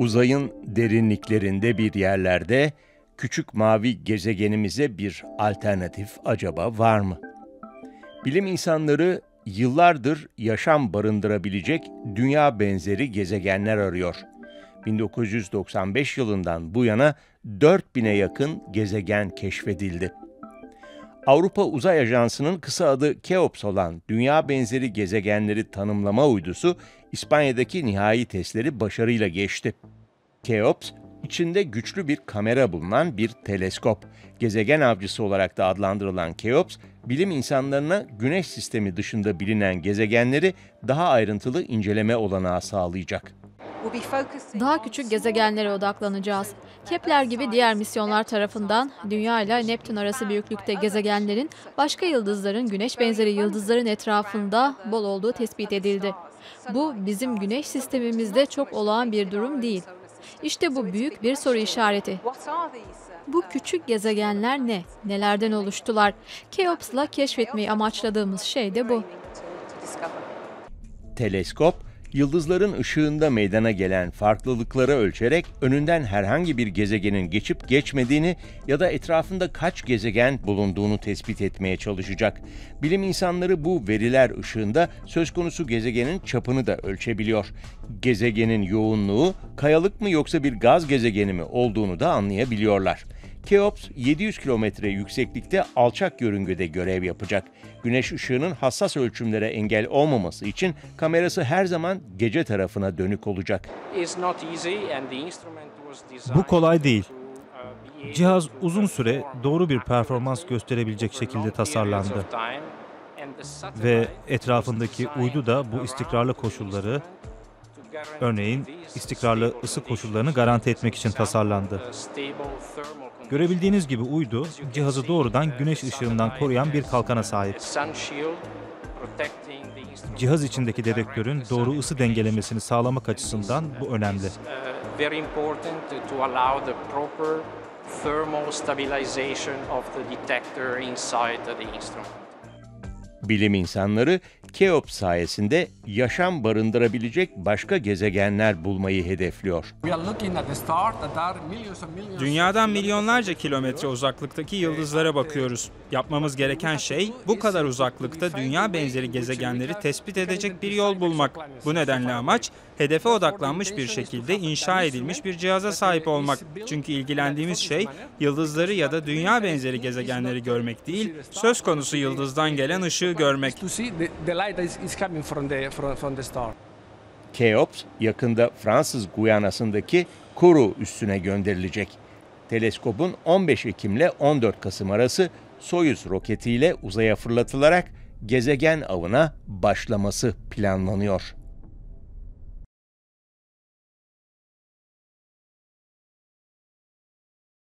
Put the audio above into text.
Uzayın derinliklerinde bir yerlerde küçük mavi gezegenimize bir alternatif acaba var mı? Bilim insanları yıllardır yaşam barındırabilecek dünya benzeri gezegenler arıyor. 1995 yılından bu yana 4000'e yakın gezegen keşfedildi. Avrupa Uzay Ajansı'nın kısa adı KEOPS olan dünya benzeri gezegenleri tanımlama uydusu İspanya'daki nihai testleri başarıyla geçti. KEOPS, içinde güçlü bir kamera bulunan bir teleskop. Gezegen avcısı olarak da adlandırılan KEOPS, bilim insanlarına Güneş sistemi dışında bilinen gezegenleri daha ayrıntılı inceleme olanağı sağlayacak. Daha küçük gezegenlere odaklanacağız. Kepler gibi diğer misyonlar tarafından Dünya ile Neptün arası büyüklükte gezegenlerin başka yıldızların güneş benzeri yıldızların etrafında bol olduğu tespit edildi. Bu bizim güneş sistemimizde çok olağan bir durum değil. İşte bu büyük bir soru işareti. Bu küçük gezegenler ne? Nelerden oluştular? Keops'la keşfetmeyi amaçladığımız şey de bu. Teleskop, yıldızların ışığında meydana gelen farklılıkları ölçerek önünden herhangi bir gezegenin geçip geçmediğini ya da etrafında kaç gezegen bulunduğunu tespit etmeye çalışacak. Bilim insanları bu veriler ışığında söz konusu gezegenin çapını da ölçebiliyor. Gezegenin yoğunluğu kayalık mı yoksa bir gaz gezegeni mi olduğunu da anlayabiliyorlar. Keops 700 kilometre yükseklikte alçak yörüngede görev yapacak. Güneş ışığının hassas ölçümlere engel olmaması için kamerası her zaman gece tarafına dönük olacak. Bu kolay değil. Cihaz uzun süre doğru bir performans gösterebilecek şekilde tasarlandı. Ve etrafındaki uydu da bu istikrarlı koşulları, örneğin istikrarlı ısı koşullarını garanti etmek için tasarlandı. Görebildiğiniz gibi uydu, cihazı doğrudan güneş ışığından koruyan bir kalkana sahip. Cihaz içindeki dedektörün doğru ısı dengelemesini sağlamak açısından bu önemli. Bilim insanları Keops sayesinde yaşam barındırabilecek başka gezegenler bulmayı hedefliyor. Dünyadan milyonlarca kilometre uzaklıktaki yıldızlara bakıyoruz. Yapmamız gereken şey bu kadar uzaklıkta dünya benzeri gezegenleri tespit edecek bir yol bulmak. Bu nedenle amaç hedefe odaklanmış bir şekilde inşa edilmiş bir cihaza sahip olmak. Çünkü ilgilendiğimiz şey yıldızları ya da dünya benzeri gezegenleri görmek değil, söz konusu yıldızdan gelen ışığı görmek. Keops yakında Fransız Guyana'sındaki Kourou üstüne gönderilecek. Teleskopun 15 Ekim ile 14 Kasım arası Soyuz roketiyle uzaya fırlatılarak gezegen avına başlaması planlanıyor.